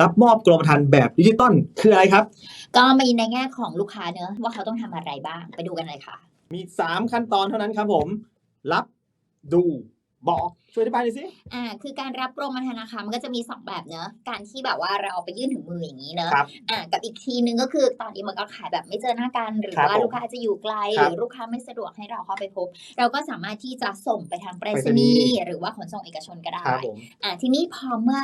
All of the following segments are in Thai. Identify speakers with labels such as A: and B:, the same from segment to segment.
A: รับมอบกรมธรรม์แบบดิจิตอลคืออะไรครับ
B: ก็มีในแง่ของลูกค้าเนอะว่าเขาต้องทำอะไรบ้างไปดูกันเลยค่ะ
A: มี 3 ขั้นตอนเท่านั้นครับผม รับดูบอกช่วยอธิบายหน่อยสิ
B: อ่า คือการรับกรมธรรม์นะคะมันก็จะมีสองแบบเนอะ การที่แบบว่าเราเอาไปยื่นถึงมืออย่างนี้เนอะ
A: ครับ
B: อ่า กับอีกทีนึงก็คือตอนนี้มันก็ขายแบบไม่เจอหน้ากัน หรือ
A: ครับ
B: ว่า
A: ผม
B: ลูกค้าจะอยู่ไกล
A: ครั
B: ห
A: บ
B: รือลูกค้าไม่สะดวกให้เราเข้าไปพบ เราก็สามารถที่จะส่งไปทางไปร
A: ไปร
B: ษ
A: ษณี
B: ณี
A: ย์
B: ย์หรือว่าขนส่งเอกชนก็ได้
A: ครับผม
B: อ่า ทีนี้พอเมื่อ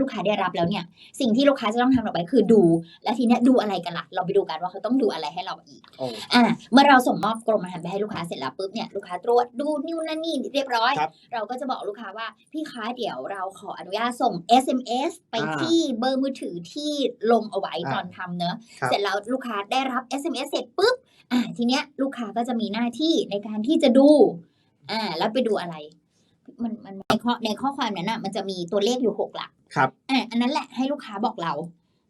B: ลูกค้าได้รับแล้วเนี่ย สิ่งที่ลูกค้าจะต้องทำต่อไปคือดู และทีเนี้ยดูอะไรกันล่ะ เราไปดูกันว่าเขาต้องดูอะไรให้เราอีก
A: โอ้
B: อ่าเมื่อเราส่งมอบกรมธรรม์ไปให้ลูกค้าเสร็จแล้วปุ๊บเนี่ยลูกค้าตรวจดูนู่นนั่นนี่เรียบร้อย
A: ครับ
B: เราก็จะบอกลูกค้าว่าพี่คะเดี๋ยวเราขออนุญาตส่ง SMS ไป
A: อ่า
B: ที่เบอร์มือถือที่ลงเอาไว้
A: อ่า
B: ตอนทำเนอะ
A: ครับ
B: เสร็จแล้วลูกค้าได้รับ SMS เสร็จปุ๊บอ่าทีเนี้ยลูกค้าก็จะมีหน้าที่ในการที่จะดูอ่าแล้วไปดูอะไรมันมันในข้อในข้อความนั้นน่ะมันจะมีตัวเลขอยู่หกหลัก
A: ครับ
B: อะอันนั้นแหละให้ลูกค้าบอกเรา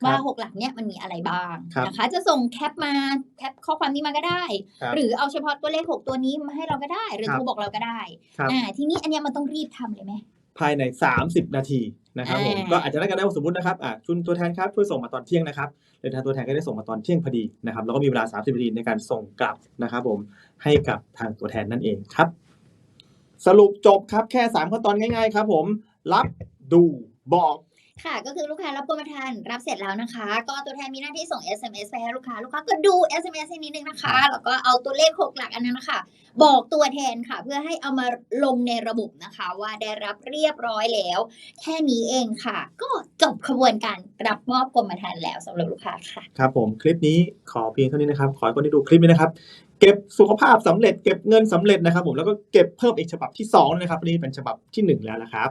A: ครับ
B: ว่าหกหลักเนี่ยมันมีอะไรบ้าง
A: ครับ
B: นะคะ จะส่งแคปมาแคปข้อความนี้มาก็ได้
A: ครับ
B: หรือเอาเฉพาะตัวเลขหกตัวนี้มาให้เราก็ได้ หรือ
A: ครับ
B: โทรบอกเราก็ได้
A: ครับ
B: อ่าทีนี้อันเนี้ยมันต้องรีบทำเลยไหม
A: ภายใน 30 นาทีนะครับผม
B: อ่า
A: ก็อาจจะได้กันได้ว่าสมมตินะครับอะชุนตัวแทนครับช่วยส่งมาตอนเที่ยงนะครับเดี๋ยวทางตัวแทนก็ได้ส่งมาตอนเที่ยงพอดีนะครับแล้วก็มีเวลา 30นาทีในการส่งกลับนะครับผมให้กับทางตัวแทนนั่นเองครับ สรุปจบครับแค่ 3 ขั้นตอนง่าย ๆ ครับ ผมรับดู บอก
B: ค่ะก็คือลูกค้ารับกรมธรรม์รับเสร็จแล้วนะคะ ก็ตัวแทนมีหน้าที่ส่ง SMS ไปให้ลูกค้า ลูกค้าก็ดู SMS ให้นิดนึงนะคะ แล้วก็เอาตัวเลขหกหลักอันนั้นนะคะบอกตัวแทนค่ะ เพื่อให้เอามาลงในระบบนะคะ ว่าได้รับเรียบร้อยแล้ว แค่นี้เองค่ะ ก็จบขบวนการรับมอบกรมธรรม์แล้วสำหรับลูกค้าค่ะ
A: ครับผมคลิปนี้ขอเพียงเท่านี้นะครับ ขอให้คนที่ดูคลิปนี้นะครับเก็บสุขภาพสำเร็จเก็บเงินสำเร็จนะครับผมแล้วก็เก็บเพิ่มอีกฉบับที่2นะครับวันนี้เป็นฉบับที่ 1 แล้วนะครับ